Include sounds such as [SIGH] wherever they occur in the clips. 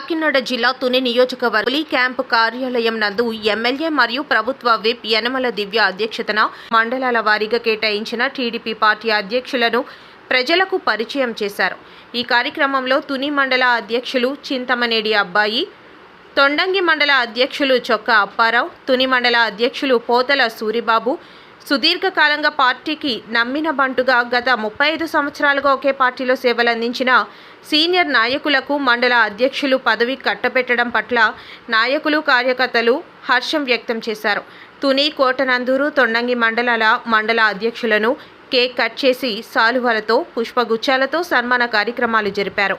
కాకినాడ జిల్లా తుని నియోజకవర్గ క్యాంపు కార్యాలయం నందు ఎమ్మెల్యే మరియు ప్రభుత్వ విప్ యనమల దివ్య అధ్యక్షతన మండలాల వారీగా కేటాయించిన టీడీపీ పార్టీ అధ్యక్షులను ప్రజలకు పరిచయం చేశారు. ఈ కార్యక్రమంలో తుని మండల అధ్యక్షులు చింతమనేడి అబ్బాయి తొండంగి మండల అధ్యక్షులు చొక్క అప్పారావు తుని మండల అధ్యక్షులు పోతల సూరిబాబు సుదీర్ఘకాలంగా పార్టీకి నమ్మిన బంటుగా గత ముప్పై ఐదు సంవత్సరాలుగా ఒకే పార్టీలో సేవలందించిన సీనియర్ నాయకులకు మండల అధ్యక్షులు పదవి కట్టబెట్టడం పట్ల నాయకులు కార్యకర్తలు హర్షం వ్యక్తం చేశారు. తుని కోటనందూరు తొండంగి మండలాల మండల అధ్యక్షులను కేక్ కట్ చేసి సాలువలతో పుష్పగుచ్చాలతో సన్మాన కార్యక్రమాలు జరిపారు.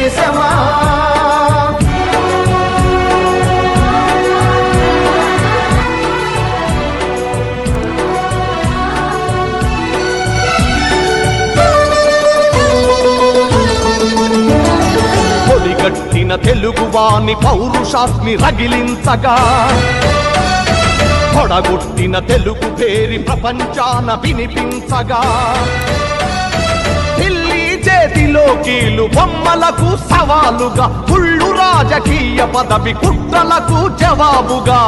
నా తెలుగుదేశమా పొడిగట్టిన తెలుగువాని పౌరుషాస్మి రగిలించగా. పొడగొట్టిన తెలుగు పేరి ప్రపంచాన వినిపించగా. చేతిలో కీలు బొమ్మలకు సవాలుగా కుళ్ళు రాజకీయ పదవి కుట్రలకు జవాబుగా.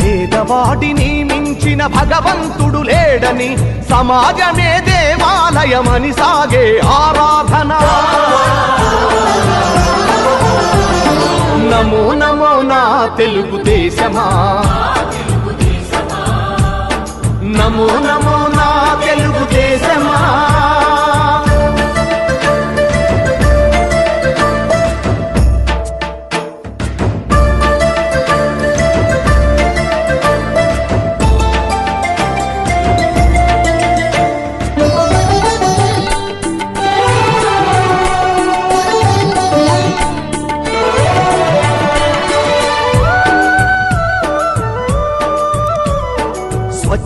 పేదవాడిని మించిన భగవంతుడు లేడని సమాజమే దేవాలయమని సాగే ఆరాధన. నమో నమో నా తెలుగుదేశమా.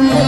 Oh. [LAUGHS]